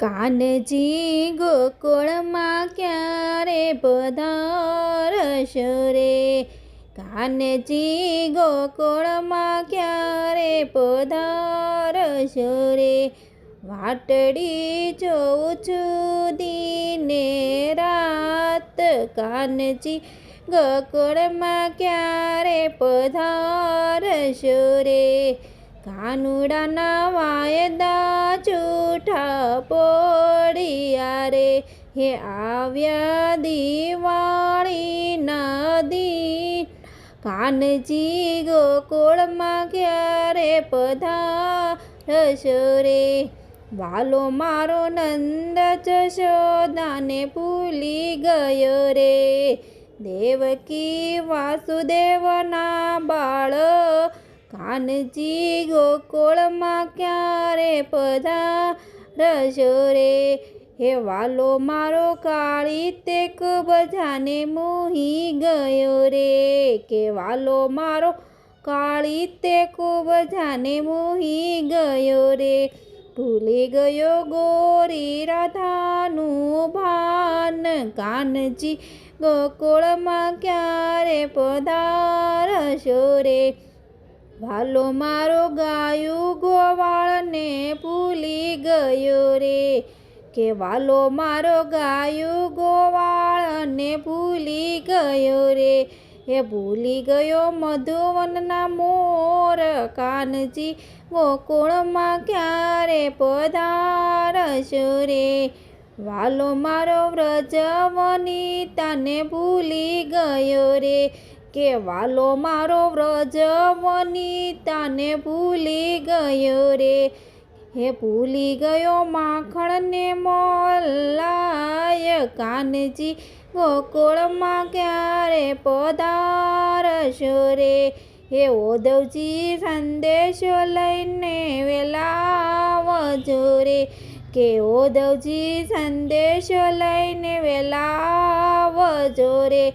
કાનજી ગોકુળમાં ક્યારે પધારશ રે? કાનજી ગોકુળમાં ક્યારે પધારશ રે? વાટડી જોઉં છું દીને રાત. કાનજી ગોકુળમાં ક્યારે પધારશ રે? કાનુડાના વાયદા પોડિયા રે. હે આવ્યા દિવાળી નદી. કાનજી ગોકુળમાં ક્યારે પધારશો રે? વાલો મારો નંદ જશોદાને ભૂલી ગયો રે. દેવકી વાસુદેવના બાળ કાનજી ગોકુળમાં ક્યારે પધારશો રે હે વાલો, મારો કાળી તે બધાને મોહી ગયો રે. કે વાલો, મારો કાળી તે બધાને મોહી ગયો રે. ભૂલી ગયો ગોરી રાધાનું ભાન. કાનજી ગોકુળમાં ક્યારે પધારશો રે? વાલો મારો ગાયું ગોવાળને ભૂલી ગયો રે. કે વાલો મારો ગાયું ગોવાળને ભૂલી ગયો રે. એ ભૂલી ગયો મધુવનના મોર કાનજી, ગોકુળમાં ક્યારે પધારશો રે? વાલો મારો વ્રજવની તને ભૂલી ગયો રે. કે વાલો મારો વ્રજવની વનિતાને ભૂલી ગયો રે. હે ભૂલી ગયો માખણને મોલાય કાનજી, ગોકુળમાં ક્યારે પધારશો રે? હે ઓધવજી સંદેશો લઈને વેલાવજો રે. કે ઓધવજી સંદેશ લઈને વેલાવજો રે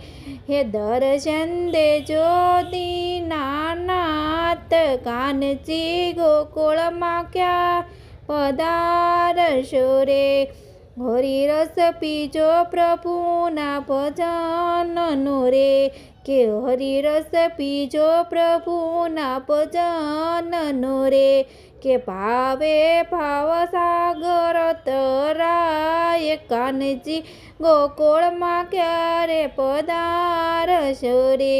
હે દર્શન દેજો દીનાનાથ કાનજી ગોકુળમાં ક્યાં પધારશો રે? હરિરસ પીજો પ્રભુના ભજનનો રે. કે હરિરસ પીજો પ્રભુના ભજનનો રે. કે ભાવે ભાવ સાગર તરાય કાનજી ગોકુળમાં ક્યારે પધારશો રે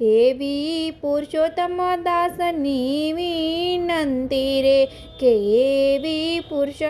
એવી પુરુષોત્તમ દાસની વિનંતી રે કે પુરુષ